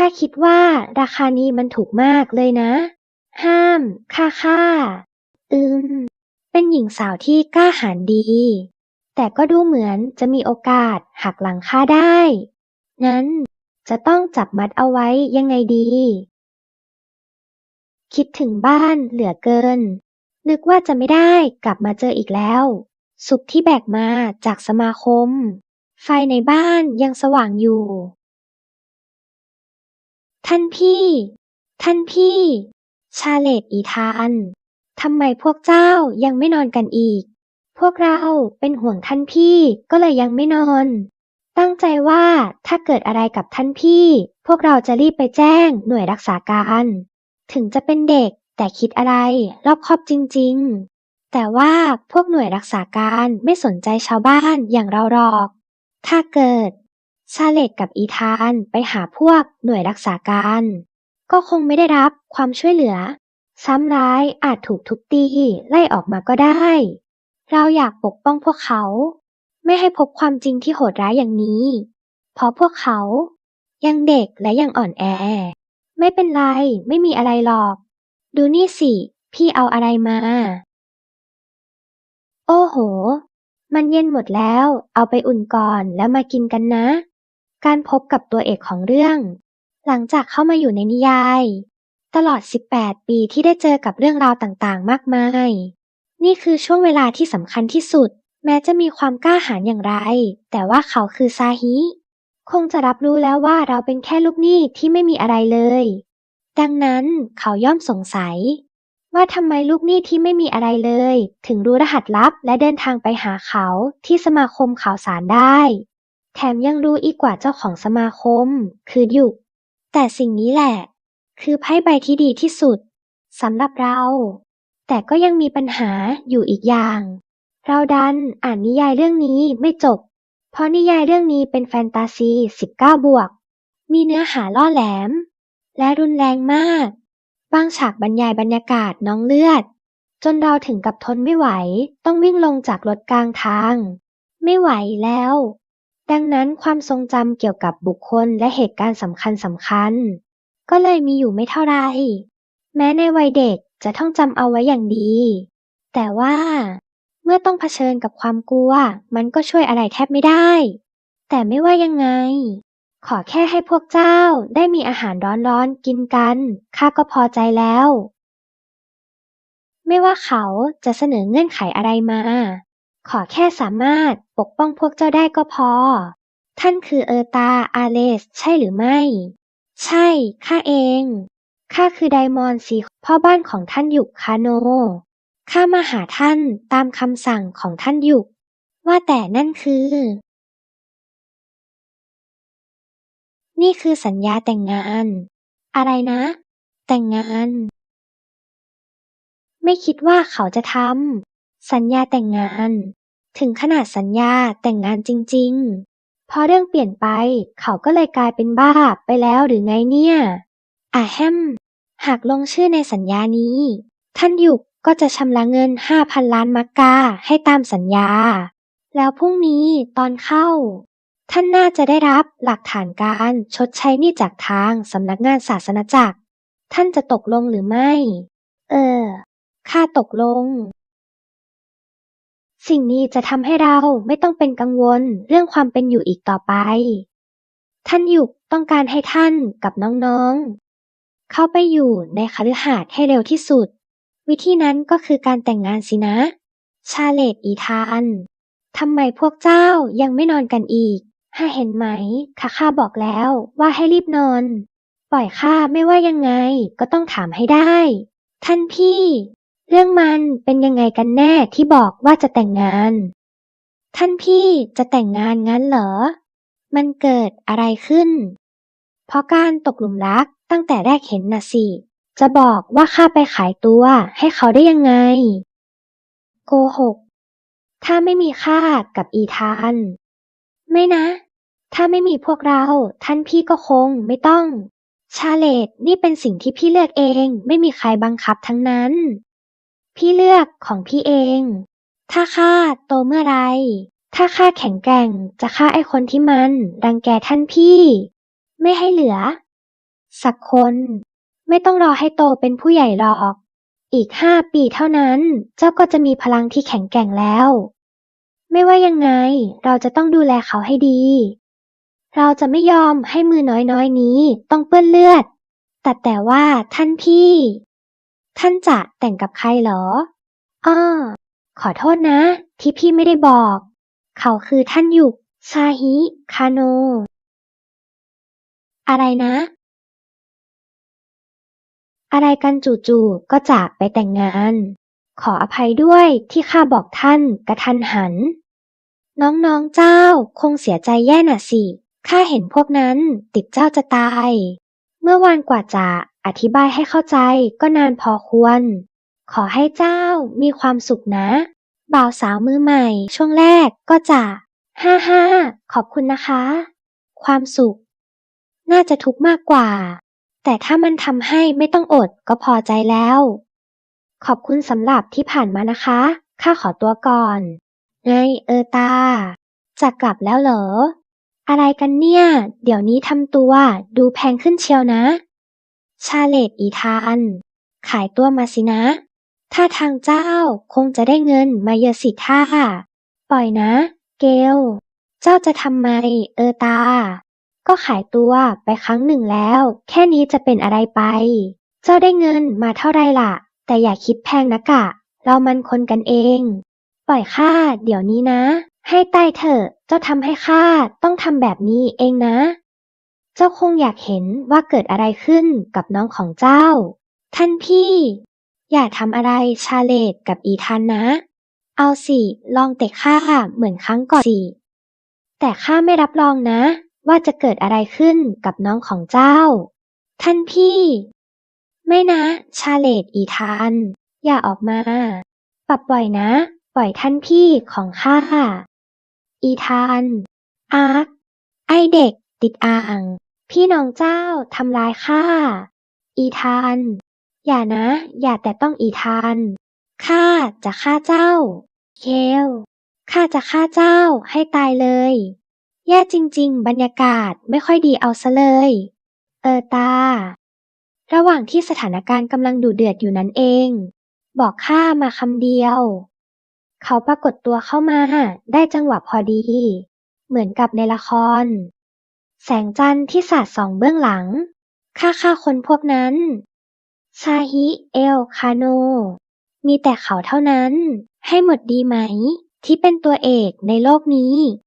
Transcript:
ข้าคิดว่าราคานี้มันถูกมากเลยนะ ห้ามข้าข้าอืม เป็นหญิงสาวที่กล้าหาญดี แต่ก็ดูเหมือนจะมีโอกาสหักหลังข้าได้งั้นจะต้องจับมัดเอาไว้ยังไงดี คิดถึงบ้านเหลือเกิน นึกว่าจะไม่ได้กลับมาเจออีกแล้ว สุขที่แบกมาจากสมาคม ไฟในบ้านยังสว่างอยู่ ท่านพี่ ท่านพี่ ชาเลตอีธานทำไมพวกเจ้ายังไม่นอนกันอีก พวกเราเป็นห่วงท่านพี่ก็เลยยังไม่นอน ตั้งใจว่าถ้าเกิดอะไรกับท่านพี่ พวกเราจะรีบไปแจ้งหน่วยรักษาการ ถึงจะเป็นเด็กแต่คิดอะไรรอบคอบจริง ๆ แต่ว่าพวกหน่วยรักษาการไม่สนใจชาวบ้านอย่างเราหรอก ถ้าเกิด ชาเลตกับอีธานไปหาพวกหน่วยรักษาการ ก็คงไม่ได้รับความช่วยเหลือ ซ้ำร้ายอาจถูกทุบตีไล่ออกมาก็ได้ เราอยากปกป้องพวกเขา ไม่ให้พบความจริงที่โหดร้ายอย่างนี้ เพราะพวกเขา ยังเด็กและยังอ่อนแอ ไม่เป็นไรไม่มีอะไรหรอก ดูนี่สิ พี่เอาอะไรมา โอ้โห มันเย็นหมดแล้ว เอาไปอุ่นก่อนแล้วมากินกันนะ การพบกับตัวเอกของเรื่อง หลังจากเข้ามาอยู่ในนิยาย ตลอด 18 ปีที่ได้เจอกับเรื่องราวต่างๆ มากมาย นี่คือช่วงเวลาที่สำคัญที่สุด แม้จะมีความกล้าหาญอย่างไร แต่ว่าเขาคือซาฮิ คงจะรับรู้แล้วว่าเราเป็นแค่ลูกหนี้ที่ไม่มีอะไรเลย ดังนั้นเขาย่อมสงสัย ว่าทำไมลูกหนี้ที่ไม่มีอะไรเลย ถึงรู้รหัสลับและเดินทางไปหาเขาที่สมาคมข่าวสารได้ แถมยังรู้อีกกว่าเจ้าของสมาคม คือยุก แต่สิ่งนี้แหละ คือไพ่ใบที่ดีที่สุดสำหรับเรา แต่ก็ยังมีปัญหาอยู่อีกอย่าง เราดันอ่านนิยายเรื่องนี้ไม่จบ เพราะนิยายเรื่องนี้เป็นแฟนตาซี 19 บวก มีเนื้อหาล่อแหลม และรุนแรงมาก บางฉากบรรยายบรรยากาศน้องเลือด จนเราถึงกับทนไม่ไหว ต้องวิ่งลงจากรถกลางทาง ไม่ไหวแล้ว ดังนั้นความทรงจำเกี่ยวกับบุคคลและเหตุการณ์สำคัญสำคัญ ก็เลยมีอยู่ไม่เท่าไร แม้ในวัยเด็กจะท่องจำเอาไว้อย่างดี แต่ว่า เมื่อต้องเผชิญกับความกลัว มันก็ช่วยอะไรแทบไม่ได้ แต่ไม่ว่ายังไง ขอแค่ให้พวกเจ้าได้มีอาหารร้อนๆกินกันข้าก็พอใจแล้ว ไม่ว่าเขาจะเสนอเงื่อนไขอะไรมา ขอแค่สามารถปกป้องพวกเจ้าได้ก็พอ ท่านคือเออตาอาเลส ใช่หรือไม่ ใช่ ข้าเอง ข้าคือไดมอนสีพ่อบ้านของท่านหยุกคาโน ข้ามาหาท่านตามคำสั่งของท่านหยุก ว่าแต่นั่นคือ นี่คือสัญญาแต่งงาน อะไรนะ แต่งงาน ไม่คิดว่าเขาจะทำสัญญาแต่งงาน ถึงขนาดสัญญาแต่งงานจริง ๆ พอเรื่องเปลี่ยนไป เขาก็เลยกลายเป็นบ้าไปแล้วหรือไงเนี่ยอาแฮม หากลงชื่อในสัญญานี้ ท่านหยุกก็จะชำระเงิน 5,000 ล้านมักกาให้ตามสัญญา แล้วพรุ่งนี้ตอนเข้า ท่านน่าจะได้รับหลักฐานการชดใช้หนี้จากทางสำนักงานศาสนจักร ท่านจะตกลงหรือไม่ เออ ข้าตกลง สิ่งนี้จะทำให้เราไม่ต้องเป็นกังวลเรื่องความเป็นอยู่อีกต่อไป ท่านหยุกต้องการให้ท่านกับน้องๆ เข้าไปอยู่ในคฤหาสน์ให้เร็วที่สุด วิธีนั้นก็คือการแต่งงานสินะ ชาเลตอีธานทำไมพวกเจ้ายังไม่นอนกันอีกห้าเห็นไหมข้าข้าบอกแล้วว่าให้รีบนอน ปล่อยข้าไม่ว่ายังไงก็ต้องถามให้ได้ ท่านพี่ เรื่องมันเป็นยังไงกันแน่ที่บอกว่าจะแต่งงาน ท่านพี่จะแต่งงานงั้นเหรอ มันเกิดอะไรขึ้น เพราะการตกหลุมรักตั้งแต่แรกเห็นน่ะสิ จะบอกว่าข้าไปขายตัวให้เขาได้ยังไง โกหก ถ้าไม่มีข้ากับอีธาน ไม่นะ ถ้าไม่มีพวกเรา ท่านพี่ก็คงไม่ต้อง ชาเลตนี่เป็นสิ่งที่พี่เลือกเอง ไม่มีใครบังคับทั้งนั้น พี่เลือกของพี่เอง ถ้าข้าโตเมื่อไร ถ้าข้าแข็งแกร่งจะฆ่าไอ้คนที่มันรังแกท่านพี่ ไม่ให้เหลือ สักคน ไม่ต้องรอให้โตเป็นผู้ใหญ่หรอก อีกห้าปีเท่านั้น เจ้าก็จะมีพลังที่แข็งแกร่งแล้ว ไม่ว่ายังไงเราจะต้องดูแลเขาให้ดี เราจะไม่ยอมให้มือน้อยๆนี้ต้องเปื้อนเลือด แต่แต่ว่าท่านพี่ ท่านจะแต่งกับใครเหรอ อ้อ ขอโทษนะ ที่พี่ไม่ได้บอก เขาคือท่านหยุกชาฮิ คาโน อะไรนะ อะไรกันจู่ๆ ก็จากไปแต่งงาน ขออภัยด้วยที่ข้าบอกท่านกระทันหัน น้องๆ เจ้าคงเสียใจแย่น่ะสิ ข้าเห็นพวกนั้นติดเจ้าจะตาย มื่อวานกว่าจะอธิบายให้เข้าใจก็นานพอควร ขอให้เจ้ามีความสุขนะ บ่าวสาวมือใหม่ ช่วงแรกก็จะฮ่าฮ่าขอบคุณนะคะ ความสุข น่าจะทุกข์มากกว่า แต่ถ้ามันทำให้ไม่ต้องอดก็พอใจแล้ว ขอบคุณสำหรับที่ผ่านมานะคะ ข้าขอตัวก่อน ไงเออตา จะกลับแล้วเหรอ อะไรกันเนี่ย เดี๋ยวนี้ทำตัวดูแพงขึ้นเชียวนะ ชาเลตอีธาน ขายตัวมาสินะ ถ้าทางเจ้าคงจะได้เงินมาเยอะสิท่าปล่อยนะ เกล เจ้าจะทำไม เออตา ก็ขายตัวไปครั้งหนึ่งแล้ว แค่นี้จะเป็นอะไรไป เจ้าได้เงินมาเท่าไรล่ะ แต่อย่าคิดแพงนะกะ เรามันคนกันเอง ปล่อยข้าเดี๋ยวนี้นะ ให้ตายเถอะ เจ้าทำให้ข้าต้องทำแบบนี้เองนะ เจ้าคงอยากเห็นว่าเกิดอะไรขึ้นกับน้องของเจ้า ท่านพี่ อย่าทำอะไรชาเลตกับอีทันนะ เอาสิ ลองเตะข้าเหมือนครั้งก่อนสิ แต่ข้าไม่รับรองนะ ว่าจะเกิดอะไรขึ้นกับน้องของเจ้า ท่านพี่ ไม่นะ ชาเลตอีทาน อย่าออกมา ปรับปล่อยนะ ปล่อยท่านพี่ของข้า อีธาน อาร์ค ไอเด็ก ติดอ่าง พี่น้องเจ้าทำร้ายข้า อีธาน อย่านะ อย่าแต่ต้องอีธาน ข้าจะฆ่าเจ้า เคล ข้าจะฆ่าเจ้าให้ตายเลย แย่จริง ๆ บรรยากาศไม่ค่อยดีเอาซะเลย เออตา ระหว่างที่สถานการณ์กำลังดุเดือดอยู่นั้นเอง บอกข้ามาคำเดียว เขาปรากฏตัวเข้ามาได้จังหวะพอดี เหมือนกับในละคร แสงจันทร์ที่สาดส่องเบื้องหลัง ฆ่าฆ่าคนพวกนั้น ซาฮิเอลคาโน มีแต่เขาเท่านั้น ให้หมดดีไหม ที่เป็นตัวเอกในโลกนี้